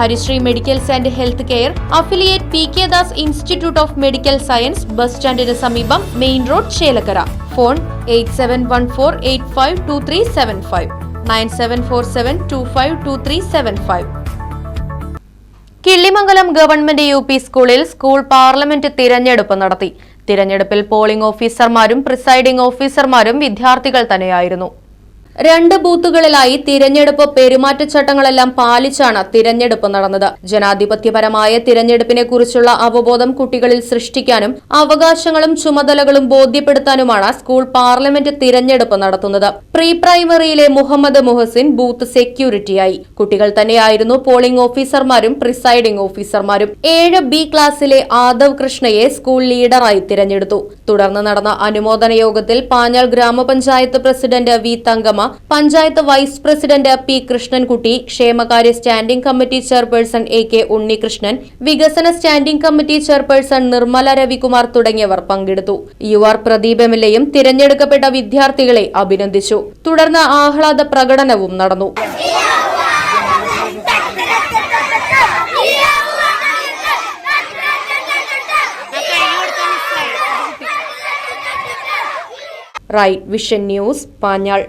Harisree medicals and health care affiliate P K Das institute of medical science bus സ്റ്റാൻഡിന് സമീപം main road Chelakkara. Phone eight seven one four eight five two three seven five. Nine seven four seven two five two three seven five. Killimangalam government U P സ്കൂളിൽ school parliament തിരഞ്ഞെടുപ്പ് നടത്തി. തിരഞ്ഞെടുപ്പിൽ polling ഓഫീസർമാരും presiding ഓഫീസർമാരും വിദ്യാർത്ഥികൾ തന്നെയായിരുന്നു. രണ്ട് ബൂത്തുകളിലായി തിരഞ്ഞെടുപ്പ് പെരുമാറ്റച്ചട്ടങ്ങളെല്ലാം പാലിച്ചാണ് തിരഞ്ഞെടുപ്പ് നടന്നത്. ജനാധിപത്യപരമായ തിരഞ്ഞെടുപ്പിനെ കുറിച്ചുള്ള അവബോധം കുട്ടികളിൽ സൃഷ്ടിക്കാനും അവകാശങ്ങളും ചുമതലകളും ബോധ്യപ്പെടുത്താനുമാണ് സ്കൂൾ പാർലമെന്റ് തിരഞ്ഞെടുപ്പ് നടത്തുന്നത്. പ്രീ പ്രൈമറിയിലെ മുഹമ്മദ് മുഹസിൻ ബൂത്ത് സെക്യൂരിറ്റിയായി. കുട്ടികൾ തന്നെയായിരുന്നു പോളിംഗ് ഓഫീസർമാരും പ്രിസൈഡിംഗ് ഓഫീസർമാരും. ഏഴ് ബി ക്ലാസ്സിലെ ആദവ് കൃഷ്ണയെ സ്കൂൾ ലീഡറായി തിരഞ്ഞെടുത്തു. തുടർന്ന് നടന്ന അനുമോദന യോഗത്തിൽ പാഞ്ഞാൾ ഗ്രാമപഞ്ചായത്ത് president V Thankamma panchayat vice president P Krishnankutty ക്ഷേമകാര്യ standing committee chairperson A K Unnikrishnan വികസന standing committee chairperson Nirmala Ravikumar തുടങ്ങിയവർ പങ്കെടുത്തു. U R Pradeep M L എയും തിരഞ്ഞെടുക്കപ്പെട്ട വിദ്യാർത്ഥികളെ അഭിനന്ദിച്ചു. തുടർന്ന് ആഹ്ലാദ പ്രകടനവും നടന്നു. Right vision news Panjal.